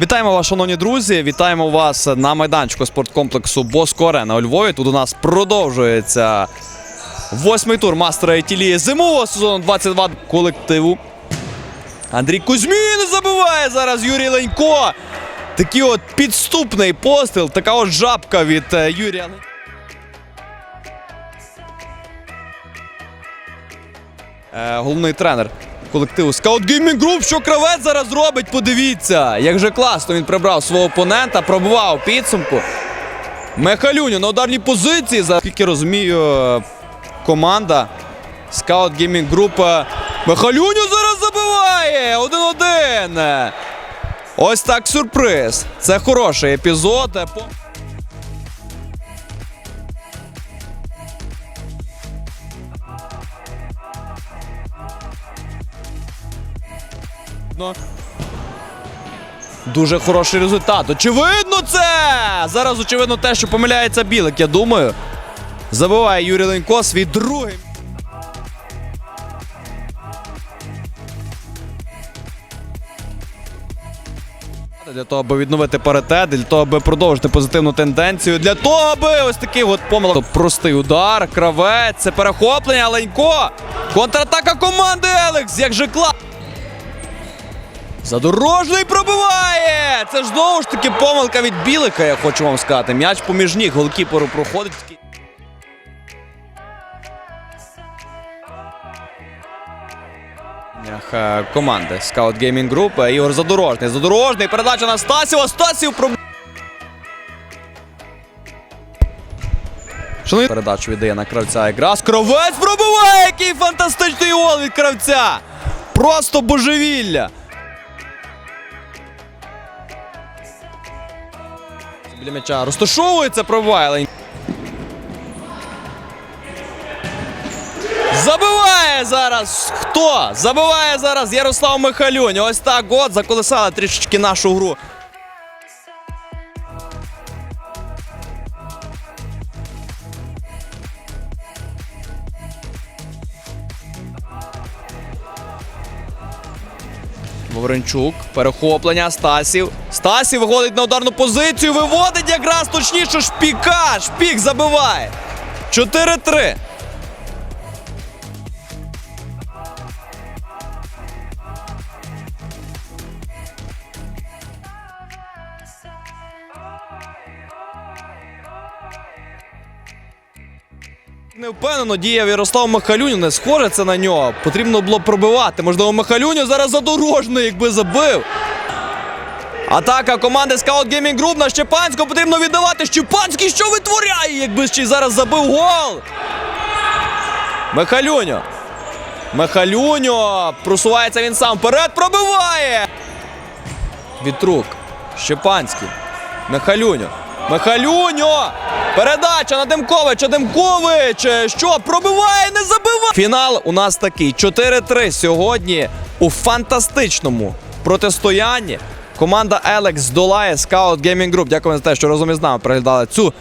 Вітаємо вас, шановні друзі. Вітаємо вас на майданчику спорткомплексу Боско Арена у Львові. Тут у нас продовжується восьмий тур мастера Етілії зимового сезону 22 колективу. Андрій Кузьмін забиває зараз Юрій Ленько. Такий от підступний постріл, така от жабка від е, Юрія Е, головний тренер колективу Scout Gaming Group. Що кравець зараз робить? Подивіться, як же класно він прибрав свого опонента, пробував підсумку. Мехалюню на ударній позиції. За скільки розумію, е, команда Scout Gaming Group. е, Мехалюню зараз забиває! 1-1. Ось так сюрприз. Це хороший епізод. Ну. Дуже хороший результат. Очевидно, це! Зараз очевидно те, що помиляється Білик, я думаю. Забиває Юрій Ленько свій другий. Для того, аби відновити паритет, для того, аби продовжити позитивну тенденцію, для того, аби ось такий от помилок. Простий удар, кравець, це перехоплення, Ленько. Контратака команди Елекс, як же клас. Задорожний пробиває! Це ж знову ж таки помилка від Білика, я хочу вам сказати. М'яч поміж ніг, голкіперу проходить. е, Команди Scout Gaming Group. е, Ігор Задорожний. Задорожний. Передача на Стасів. Стасів проб... Шановні... Передачу віддає на кравця якраз. Кравець пробиває! Який фантастичний гол від кравця! Просто божевілля! Біля м'яча розташовується провайлень. Забиває зараз. Хто? Забиває зараз Ярослав Михалюнь. Ось так от заколисали трішечки нашу гру. Вовренчук, перехоплення Стасів. Стасів виходить на ударну позицію, виводить якраз точніше шпіка. Шпік забиває. 4-3. Не впевнено діяв Ярослав Махалюню, не схоже це на нього. Потрібно було пробивати. Можливо, Махалюню зараз задорожний, якби забив. Атака команди Scout Gaming Group на Щепанського потрібно віддавати. Щепанський що витворяє, якби ще зараз забив гол. Михалюню. Михалюню. Просувається він сам вперед, пробиває. Вітрук. Щепанський. Михалюню. Михалюню! Передача на Демковича. Демкович! е, Що? Пробиває, не забиває! Фінал у нас такий. 4-3 сьогодні у фантастичному протистоянні. Команда Елекс здолає Scout Gaming Group. Дякую за те, що разом із нами переглядали цю